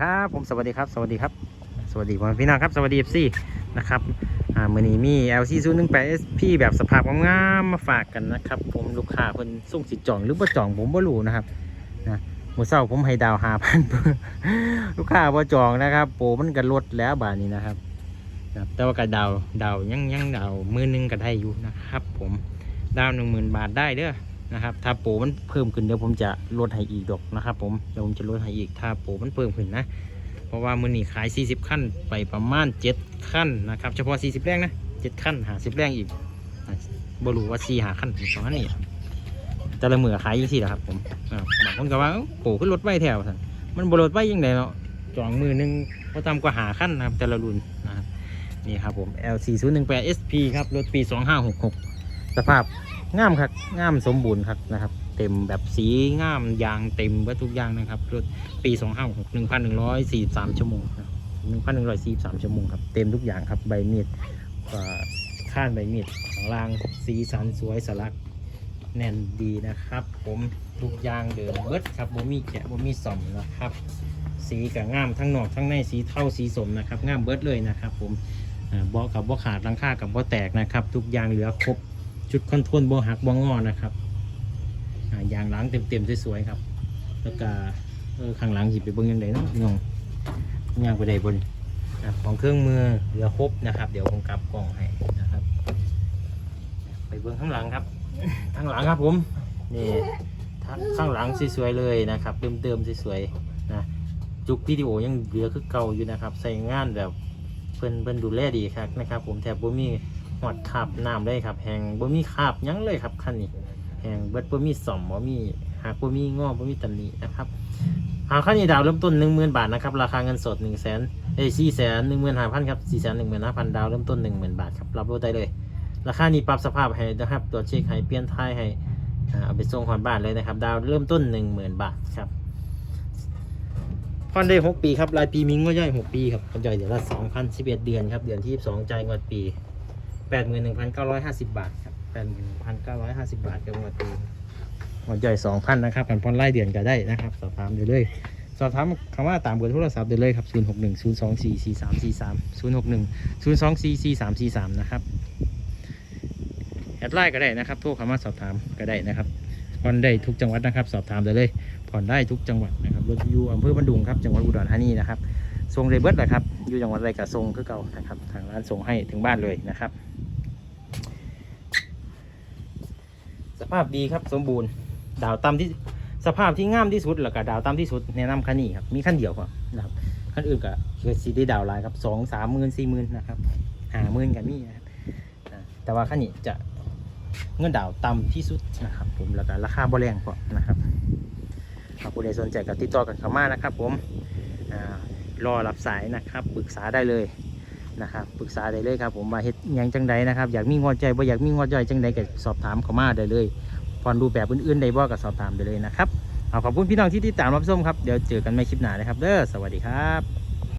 ครับผมสวัสดีครับสวัสดีครับ สวัสดีพ่อแม่พี่น้องครับสวัสดีเอฟซีนะครับอ่ามือนี้มี LC 0 1 8 SP แบบสภาพงามมาฝากกันนะครับ ผมลูกค้าเพิ่นส่งสิจองหรือบ่จองผมบ่รู้นะครับนะมื้อเช้าผมให้ดาว5,000ลูกค้าบ่จองนะครับโปรมันก็ลดแล้วบาดนี้นะครับแต่ว่าก็ดาวดาวยังยังดาวมือหนึงก็ได้อยู่นะครับ ผมดาว10,000บาทได้เด้อ นะครับ ถ้าโปรมันเพิ่มขึ้นเดี๋ยวผมจะลดให้อีกดอกนะครับ ผมเดี๋ยวผมจะลดให้อีกถ้าโปรมันเพิ่มขึ้นนะเพราะว่ามือนี้ขาย 40 ขั้นไปประมาณ 7 ขั้นนะครับเฉพาะ 40 แรงนะ7ขั้นหา10 แรงอีกบรูว่า4หาขั้นสองอันนี้แต่ละมือขายยี่สี่แหละครับผมบางคนก็ว่าเอ้โผขึ้นรถไว้แถวสันมันบรถไว้ยังไงเนาะจองมือหนึงก็ตามกว่าหาขั้นนะครับแต่ละรุ่นนะครับนี่ครับผม LC 0 1 8 SP ครับรถปี 2566 สภาพ งามครับงามสมบูรณ์ครับนะครับ เต็มแบบสีงามยางเต็มวัตทุกอย่างนะครับรถปี2 5 6 1,143ชั่วโมงครับ1,143ชั่วโมงครับเต็มทุกอย่างครับใบมีดข้านใบมีดข้างล่างสีสันสวยสลักแน่นดีนะครับ ผมทุกอย่างเดิมเบิดครับบ่มีแกะบ่มีส่อมนะครับ สีกับงามทั้งนอกทั้งในสีเท่าสีสมนะครับงามเบิดเลยนะครับ ผมอ่าเบาะกับบาะขาดลังค่ากับบาะแตกนะครับ ทุกอย่างเหลือครบ จุดคอนโทรลบ่หักบ่งอนะครับอ่ายางหล้างเต็มๆสวยๆครับ แล้วก็ข้างหลังสิบไปเบิ่งยังไงเนาะน้องยางไปได้บนของเครื่องมือเหลือครบนะครับ เดี๋ยวผมกลับกล่องให้นะครับ ไปเบิ่งข้างหลังครับ ข้างหลังครับผมนี่ข้างหลังสวยๆเลยนะครับเติมๆสวยๆนะจุกวิดีโอยังเหลือคือเก่าอยู่นะครับ ใส่งานแบบเพิ่นเพิ่นดูแลดีครับนะครับ ผมแทบบ่มี หอดคาบน้ำเลยครับแหงบ่มีคาบยังเลยครับคันนี้แหงเบิดบ่มีสอมบ่มีหากบ่มีงอบ่มีตำหนินะครับหาค่านี้ดาวเริ่มต้นหนึ่งหมื่นบาทนะครับราคาเงินสดหนึ่งแสนเอ้สี่แสนหนึ่งหมื่นห้าพันครับสี่แสนหนึ่งหมื่นห้าพันดาวเริ่มต้นหนึ่งหมื่นบาทครับรับรถได้เลย ราคานี้ปรับสภาพให้นะครับตรวเช็คให้เปลี่ยนท้ายให้เอาไปส่งหอนบ้านเลยนะครับ ดาวเริ่มต้นหนึ่งหมื่นบาทครับผ่อนได้หกปีครับรายปีมิงก็ย่อยหกปีครับก็ย่อยเดือนละสองพันสิบเอ็ดเดือนครับ เดือนที่สองจ่ายงวดปี แปดหมื่นหนึ่งพันเก้าร้อยห้าสิบบาทครับแปดหมื่นพันเก้าร้อยห้าสิบบาทกับงวดปีหมดใหญ่สองพันนะครับกันพอนไล่เดือนก็ได้นะครับสอบถามได้เลยสอบถามคำว่าตามเบอร์โทรศัพท์ได้เลยครับ 0 6 1 0 2 4 4 3 4 3 0 6 1 0 2 4 4 3 4 3 นะครับ แอดไลน์ก็ได้นะครับ โทรคำว่าสอบถามก็ได้นะครับผ่อนได้ทุกจังหวัดนะครับ สอบถามได้เลย ผ่อนได้ทุกจังหวัดนะครับรถอยู่อำเภอบันดุงครับ จังหวัดอุดรธานีนะครับ ส่งเลยเบิร์ดแหละครับ อยู่จังหวัดอะไรก็ส่งคือเก่านะครับ ทางร้านส่งให้ถึงบ้านเลยนะครับ สภาพดีครับสมบูรณ์ ดาวต่ำที่สภาพที่งามที่สุดแล้วก็ดาวต่ำที่สุดแนะนำคันนี้ครับ มีคันเดียวครับนะครับคันอื่นก็คือสีได้ดาวลายครับสองสามหมื่นสี่หมื่นนะครับหาหมื่นกันมีนะครับแต่ว่าคันนี้จะเงินดาวต่ำที่สุดนะครับ ผมแล้วก็ราคาบ่แรงกว่านะครับหากผู้ใดสนใจก็ติดต่อกันเข้ามานะครับ ผมอ่า รอรับสายนะครับปรึกษาได้เลยนะครับปรึกษาได้เลยครับผมมาเฮ็ดยังจังใดนะครับอยากมีงอใจบ่อยากมีงอใจจังใดก็สอบถามเข้ามาได้เลยพรดูแบบอื่นๆใดบ่ก็สอบถามได้เลยนะครับเอาขอบคุณพี่น้องที่ติดตามรับชมครับเดี๋ยวเจอกันใหม่คลิปหน้านะครับเด้อสวัสดีครับ